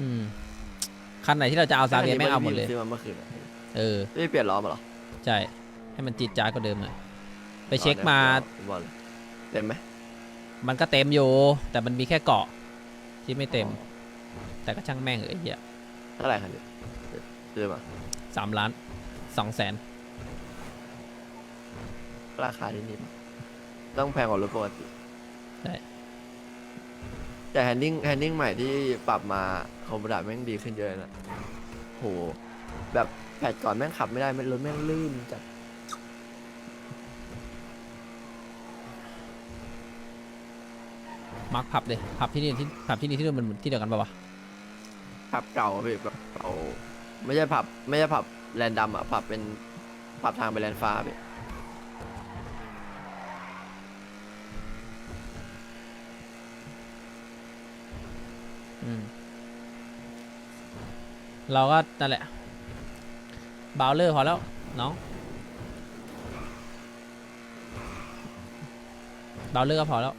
อืมคันไหนที่เราจะเอาซาเวียแม่งเอาหมดเลยซื้อมาเมื่อคืนอะเออ ไม่เปลี่ยนล้อมาเหรอใช่ ให้มันจิตจ้าดกว่าเดิมหน่อย ไปเช็คมาผมบอกเลยเต็มไหมมันก็เต็มอยู่ แต่มันมีแค่เกาะ ที่ไม่เต็ม แต่ก็ช่างแม่งเออไอ้เหี้ยเท่าไหร่คันนี้ซื้อมาสามล้านสองแสนราคาที่นี่ต้องแพงกว่ารถปกติใช่ แต่แฮนดิ้งแฮนดิ้งใหม่ที่ปรับมาคอมโบดาแม่งดีขึ้นเยอะนะโหแบบแพทก่อนแม่งขับไม่ได้ไม่รถแม่งลื่นจัดมาร์คผับเลยผับที่นี่ที่ผับที่นี่ที่นู่นมันที่เดียวกันปะวะผับเก่าอะพี่แบบเก่าไม่ใช่ผับไม่ใช่ผับแลนด์ดำอะผับเป็นผับทางไปแลนด์ฟ้าพี่ เราก็นั่นแหละบาวเลอร์พอแล้วน้องบาวเลอร์ก็พอแล้ว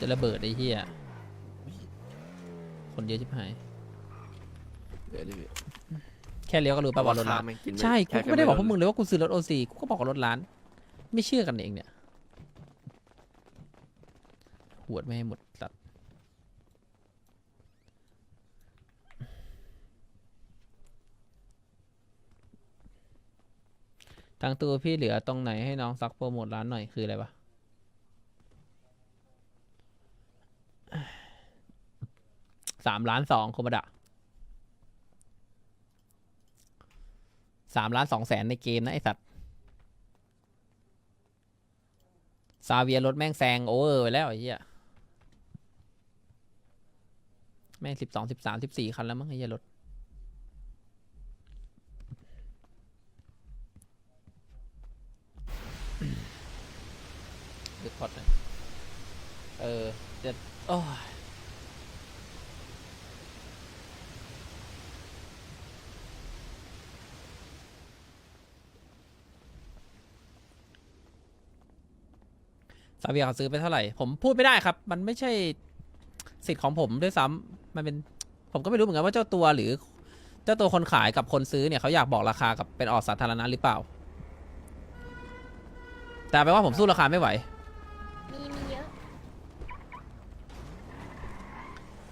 จะระเบิดไอ้เหี้ยคนเยอะชิบหาย เดี๋ยวดิพี่แค่เลี้ยวก็รู้ป่ะว่ารถร้านแม่งกินใช่ กูแค่ก็ไม่ได้บอกพวกมึงลเลยว่ากูซื้อรถโอซีกูก็บอกว่ารถร้าน ไม่เชื่อกันเองเนี่ย หวดไม่ให้หมดตัด ทางตัวพี่เหลือตรงไหนให้น้องซักโปรโมทร้านหน่อยคืออะไรวะ สามล้านสองโคมดะ สามล้านสองแสนในเกมนะไอสัตว์ซาเวียรถแม่งแซงโอเวอร์ไปแล้วไอ้เหี้ยแม่งสิบสองสิบสามสิบสี่คันแล้วมั้งไอ้เหี้ยรถดึกพอดเออจะโอ้ย ซาเวียเขาซื้อไปเท่าไหร่ ผมพูดไม่ได้ครับ มันไม่ใช่สิทธิ์ของผมด้วยซ้ำมันเป็นผมก็ไม่รู้เหมือนกันว่าเจ้าตัวหรือ เจ้าตัวคนขายกับคนซื้อเนี่ยเขาอยากบอกราคากับเป็นออกสาธารณะหรือเปล่า แต่แปลว่าผมสู้ราคาไม่ไหว มีมีเยอะ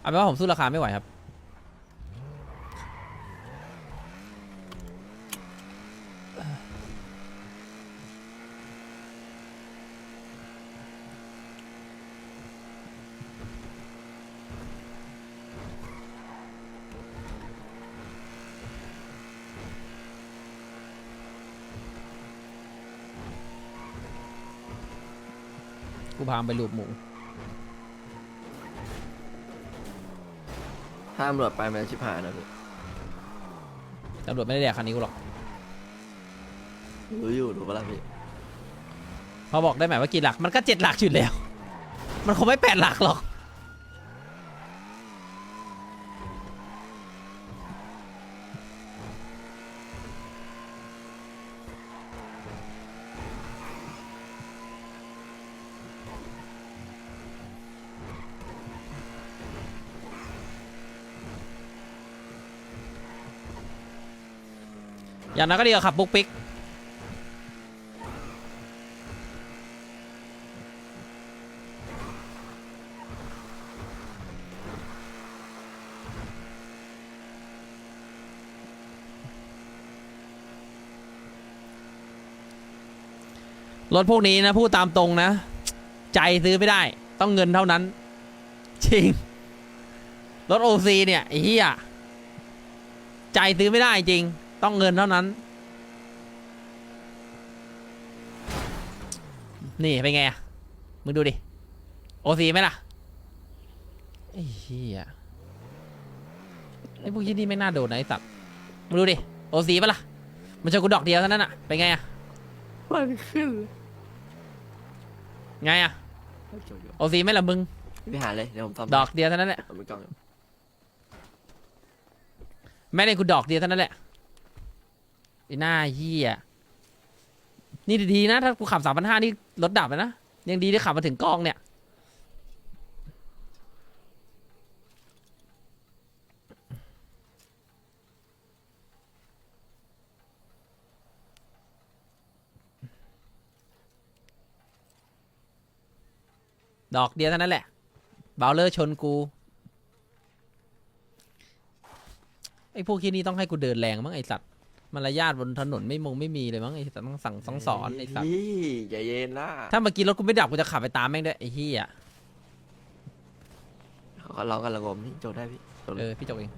เอาเป็นว่าผมสู้ราคาไม่ไหวครับ กูพามไปลูบหมู ถ้าตำรวจไปมันจะชิบหายนะพี่ตำรวจไม่ได้แดกคันนี้กูหรอกรู้อยู่รู้ปะล่ะพี่ พอบอกได้ไหมว่ากี่หลัก มันก็เจ็ดหลักอยู่แล้ว มันคงไม่แปดหลักหรอก อย่างนั้นก็ดีกว่าขับปุ๊กปิ๊กรถพวกนี้นะพูดตามตรงนะ ใจซื้อไม่ได้ ต้องเงินเท่านั้น จริง รถโอซีเนี่ยเหี้ยใจซื้อไม่ได้จริง ต้องเงินเท่านั้น นี่เป็นไงอะมึงดูดิ โอซีไหมล่ะไอ้เหี้ยไอ้พวกยี่นี่ไม่น่าโดนนะไอ้สัตว์มึงดูดิ โอซีปะล่ะ มันชนกูดอกเดียวเท่านั้นอะเป็นไงอะมันขึ้นไงอะโอซีไหมล่ะมึงพี่หาเลยเดี๋ยวผมทำดอกเดียวเท่านั้นแหละ ผมมีกล้องอยู่แม่เล่นกูดอกเดียวเท่านั้นแหละไอ้ หน้าเหี้ยนี่ดีๆนะ ถ้ากูขับสามพันห้านี่รถดับนะ ยังดีที่ขับมาถึงกองเนี่ย ดอกเดียวเท่านั้นแหละบาเลอร์ชนกูไอ้พวกที่นี่ต้องให้กูเดินแรงมั้งไอ้สัตว์ มารยาทบนถนนไม่มงไม่มีเลยมั้งไอ้สัตว์ต้องสั่งต้องสอนไอ้สัตว์นี่ใจเย็นนะถ้าเมื่อกี้รถกูไม่ดับกูจะขับไปตามแม่งด้วยไอ้เหี้ยเขาก็ร้องกันระงมนี่โจทย์ได้พี่โจทย์เออพี่จกเอง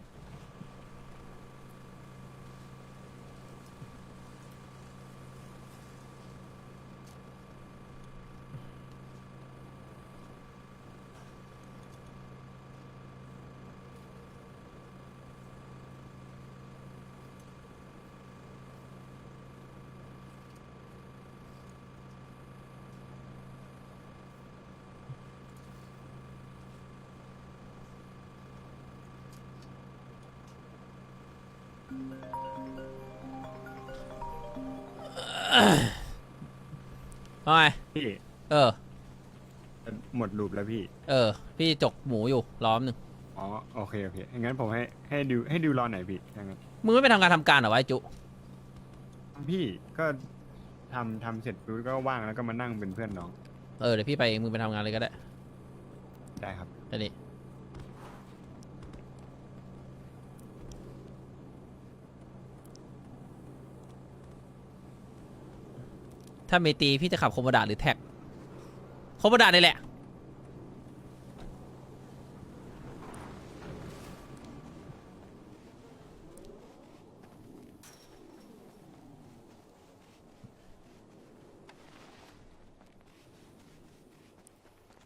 เอาไงพี่เออ หมดรูปแล้วพี่ เออ พี่จกหมูอยู่ล้อมหนึ่งอ๋อโอเคโอเคงั้นผมให้ให้ดิวให้ดิวรอไหนอยพี่อย่างนั้นมึงไม่ไปทำงานทำการเหรอวะไอ้จุพี่ก็ทำทำเสร็จปุ๊บก็ว่างแล้วก็มานั่งเป็นเพื่อนน้องเออเดี๋ยวพี่ไปเองมึงไปทำงานเลยก็ได้ได้ครับ แค่นี้ ถ้าเมตีพี่จะขับโคโมดาหรือแท็กโคโมดานี่แหละ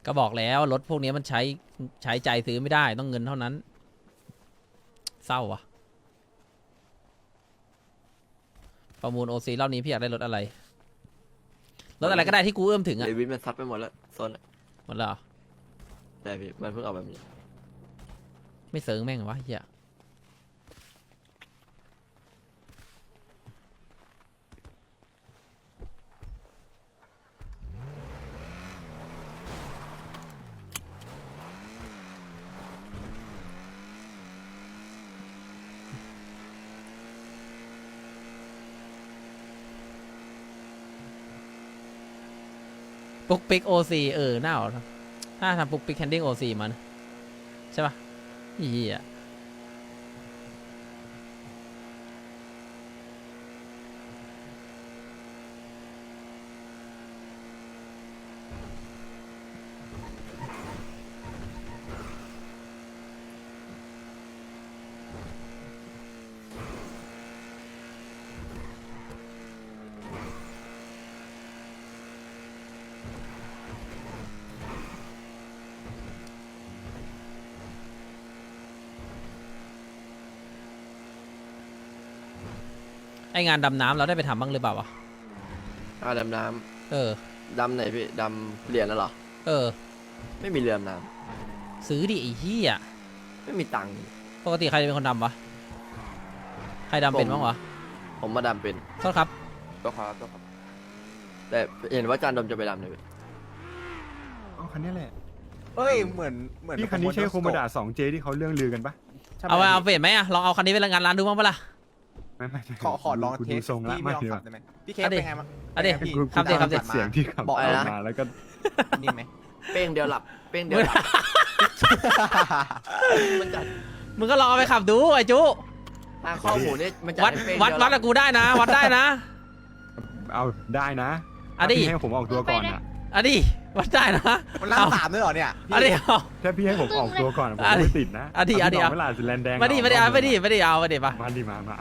ก็บอกแล้วรถพวกนี้มันใช้ใช้ใจซื้อไม่ได้ต้องเงินเท่านั้น เศร้าอะ ประมูลโอซีรอบนี้พี่อยากได้รถอะไร รถอะไรก็ได้ที่กูเอื้อมถึงอะเดวิดมันซัดไปหมดแล้วโซนอะหมดแล้วเหรอ แต่พี่มันเพิ่งเอาแบบนี้ ไม่เซิร์งแม่งเหรอวะเฮีย ปุกปิกโอซีเออน่าเอาถ้าทำปุกปิกแคนดิ้งโอซีมัน ใช่ปะเฮีย งานดำน้ำเราได้ไปทำบ้างหรือเปล่าวะอ่าดำน้เออำดำไหนพี่ดำเหรียญน่ะเหรอ เออ ไม่มีเรือดำน้ซื้อดิไอ้เหี้ยำไม่มีตังค์ ปกติใครจะเป็นคนดำวะใครดำเป็นผม บ้างวะผมมาดำเป็น โทษครับ ก็ครับก็ครับแต่เห็นว่าจานดมจะไปดำเลยพี่อ๋อคันนี้แหละเอ้ยเหมือนเหมือนพี่คันนี้ใช่โคโมดาสองเจที่เขาเรื่องลือกันปะใช่ไหมเอาไปเอาเฟรดไหมอะลองเอาคันนี้ไปงานร้านดูบ้างปะล่ะ ไม่ไม่ไม่ขอขอลองกูเทดูสทรงละพี่ไม่ไม่ลองเดียวขับได้ไหมพี่เคสเอาดิเป็นไงบ้างเอาดิเป็นไงพี่กูครับเดี๋ยวครับเดี๋ยวเสียงที่ขับบอกออะไรอกนะมาแล้วก็นิ่งไหมเป้งเดียวหลับ เป้งเดียวหลับมันจัดมึงก็ลองเอาไปขับดูไอ้จุ ทางข้อมูลเนี่ยมันจัดวัดให้เป้งวัดเดียวหวัลัดบกับกูได้นะ วัดได้นะ เอาได้นะอะดิถ้าพี่ให้ผมออกตัวก่อนอะอะดิวัดได้นะมันล่างเอาสามด้วยเหรอเนี่ยพี่อะดิเอา ถ้าพี่ให้ผมออกตัวก่อนผมอะดิไม่ติดนะอะดิอะดิเาอะเวลาสิแลนแดงมาดิมาดิเอามาดิมาดิเอามาดิปะมาดิมามา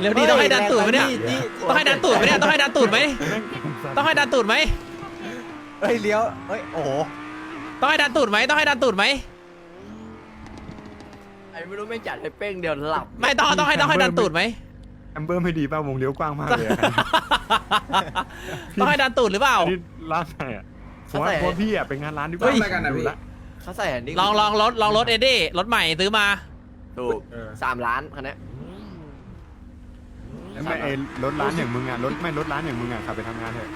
เร็วดีต้องให้ดันตูดไหมเนี่ยนี่ต้องให้ดันตูดไหมเนี่ย ต้องให้ดันตูดไหมต้องให้ดันตูดไหมเฮ้ยเลี้ยวเฮ้ยโอ้โหต้องให้ดันตูดไหมต้องให้ดันตูดไหมไอ้ไม่รู้ไม่งจัดให้เป้งเดียวหลับไม่ต้องต้องให้ต้องให้ดันตูดไหมแอมเบอร์ไม่ดีป่ะวงเลี้ยวกว้างมากเลยอะต้องให้ดันตูดหรือเปล่า อันนี้ลาดไหนอะผมว่าเขาใส่พวกพี่อะไปงานร้านดีกว่าเฮ้ยอะไรกันนะพี่ ดูละเขาใส่แฮนดิ้งลองลองรถลองรถเอ็ดดี้รถใหม่ซื้อมาถูกเออสามล้านคันเนี้ย ไม่ไอ้รถร้านอย่างมึงอะรถไม่รถร้านอย่างมึงอะขับไปทำงานเถอะ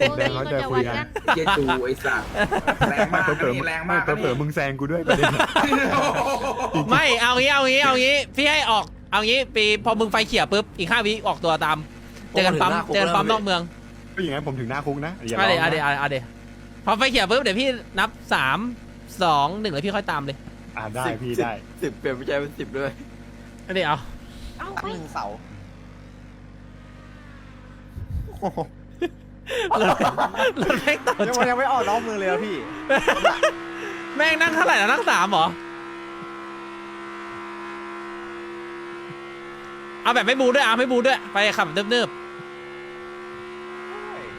ปกแดติงเขาก็จะจะคุวัยดกันกันเจจูไอ้สัตว์แรงมากเผลอนี่ๆแรงไม่มากเผลอๆมึงแซงกูด้วยประเด็นอะไม่เอางี้เอางี้เอางี้พี่ให้ออกเอางี้ปีพอมึงไฟเขียวปุ๊บอีกห้าวิออกตัวตามเจอกันปั๊มเจอกันปั๊มนอกเมืองก็อย่างนั้นผมถึงหน้าคุกนะอย่าเอาเดี๋ยวร้เอางเดี๋ยวนะเอาเดี๋ยวพอไฟเขียวปุ๊บเดี๋ยวพี่นับสามสองหนึ่งแล้วพี่ค่อยตามเลยอ่าได้พี่ได้สิบเปลี่ยนไปใจเป็นสิบด้วยเอาเดี๋ยวเอา ตั้งหนึ่งเสารถรถแม่งต่อยังจากยังไม่ออกน้องมือเลยอะพี่ แม่งนั่งเท่าไหร่นะนั่งสามเหรอ เอาแบบไม่บูด้วยอะไม่บูด้วย ไปขับเนิบ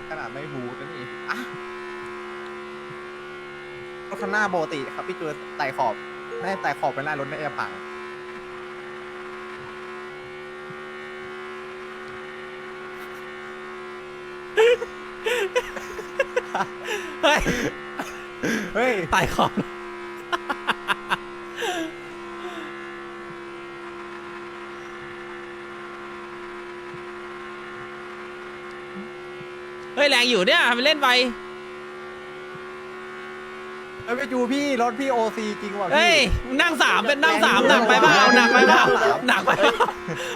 ขนาดไม่บูนะนี่อะรถคันหน้าปกติครับพี่จูนไต่ขอบไม่ไต่ขอบไปหน้ารถในแอร์พัง เฮ้ยเฮ้ยตายขอบเฮ้ย แรงอยู่เนี่ยทำไปเล่นไปเอ้ยพี่จูพี่รถพี่โอซีจริงว่ะเฮ้พี่ยมึงนั่งสามเป็นนั่งสามหนักไปเปล่าหนักไปเปล่าหนักไปเปล่า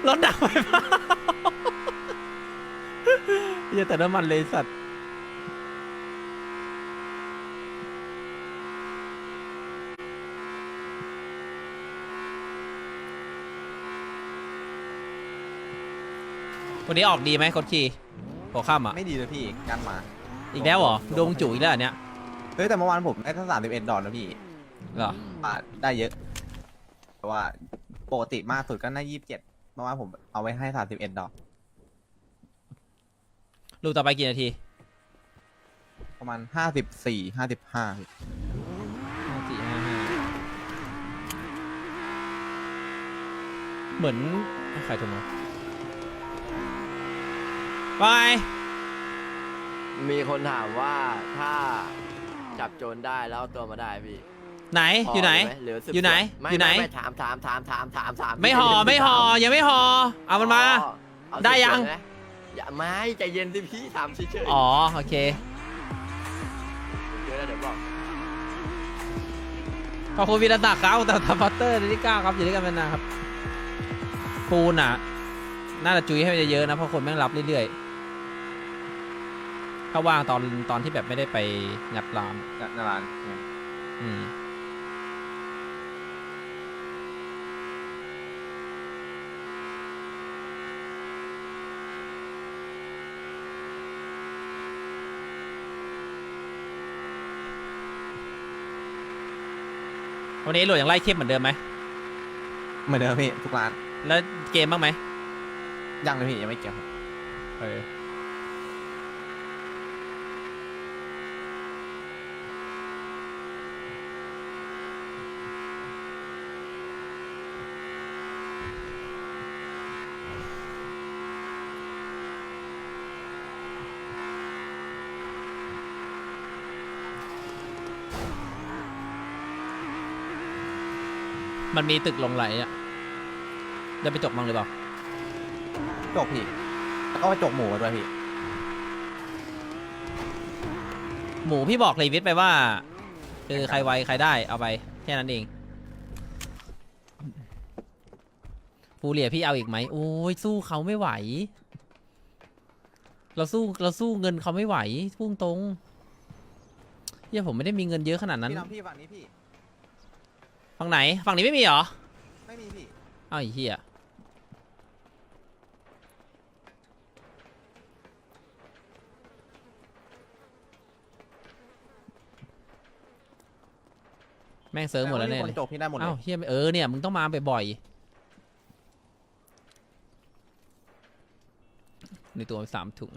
รถหนักไปเปล่าเหี้ยแต่น้ำมันเลยสัตว์ วันนี้ออกดีไหมโคดคีหัวค่ำอะ ไม่ดีเลยพี่กันมา อีกแล้วเหรอดวงจุ๋ยแล้วเหรอเนี่ยเฮ้ยแต่เมื่อวานผมได้ทั้งสามสิบเอ็ดดอลนะพี่เหรอ อ่าได้เยอะแต่ว่าปกติมากสุดก็น่ายี่สิบเจ็ดเมื่อวานผมเอาไว้ให้สามสิบเอ็ดดอลลูกต่อไปกี่นาทีประมาณห้าสิบสี่ห้าสิบห้าห้าสี่ห้าห้าเหมือนใครโทรมา ไปมีคนถามว่าถ้าจับโจรได้แล้วเอาตัวมาได้พี่ไหนพอยู่ไหน มหรือสืบอยู่ไหนสวม่อยู่ไหน ม่ม่ถามถามถามถามถามถามไม่ห่อไม่ห่อยังไม่ห่อเอามันมา อ๋อเอาได้ยังสืบสวนนะอย่าไม่ใจเย็นสิพี่ถามเฉยๆอ๋อโอเคเดี๋ยวนะเดี๋ยวบอกขอบคุณวีรศักดิ์ครับแต่ทัพพัตเตอร์ที่เก้าครับอยู่ด้วยกันมานานครับปูนอะ น่าจะจุยให้มันเยอะๆนะเพราะคนแม่งรับเรื่อยๆ ถ้าว่างตอนตอนที่แบบไม่ได้ไปงัดรามในร้านอืมวันนี้โหลดยังไล่เข้มเหมือนเดิมไหมเหมือนเดิมพี่ทุกร้านแล้วเกมบ้างไหมยังเลยพี่ยังไม่เกี่ยวเออ มันมีตึกลงไหลอะได้ไปจกมั้งหรือเปล่าจกพี่ แล้วก็ไปจกหมูมาด้วยพี่ หมูพี่บอกรีวิทไปว่าคือใครไวใครได้เอาไปแค่นั้นเองฟูเรียพี่เอาอีกไหมโอ้ยสู้เขาไม่ไหว เราสู้เราสู้เงินเขาไม่ไหวพุ่งตรงเฮียผมไม่ได้มีเงินเยอะขนาดนั้น พี่น้ำพี่ฝั่งนี้พี่ ฝั่งไหน ฝั่งนี้ไม่มีเหรอ ไม่มีพี่เอ้าไอ้เฮียแม่งเซิร์ฟหมดแล้วเนี่ยคนจกพี่ได้หมดเลเอ้ายเฮียเออเนี่ยมึงต้องมาบ่อยๆในตัวมีสามถุง